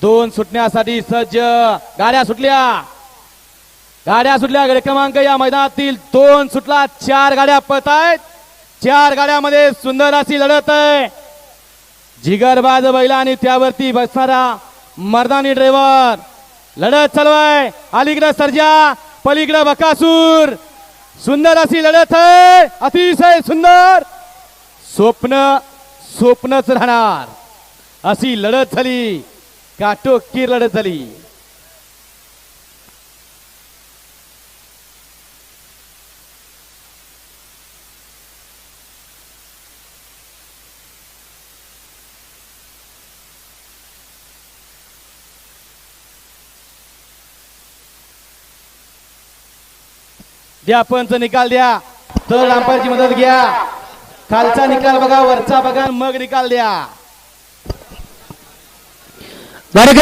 दोन सुटण्यासाठी सज्ज. गाड्या सुटल्या. गाड्या सुटल्या. गड क्रमांक या मैदानातील दोन सुटला. चार गाड्या पळत आहेत. चार गाड्यामध्ये सुंदर अशी लढत आहे. जिगरबाज बैला आणि त्यावरती बसणारा मर्दानी ड्रायव्हर लढत चालू आहे. अलीकडे सर्जा पलीकडे बकासूर. सुंदर अशी लढत आहे. अतिशय सुंदर. स्वप्न स्वप्नच राहणार. अशी लढत झाली. काटोकीर लढत झाली द्या पंच निकाल द्या. तर अंपायरची मदत घ्या. खालचा निकाल बघा वरचा बघा मग निकाल द्या. गाडी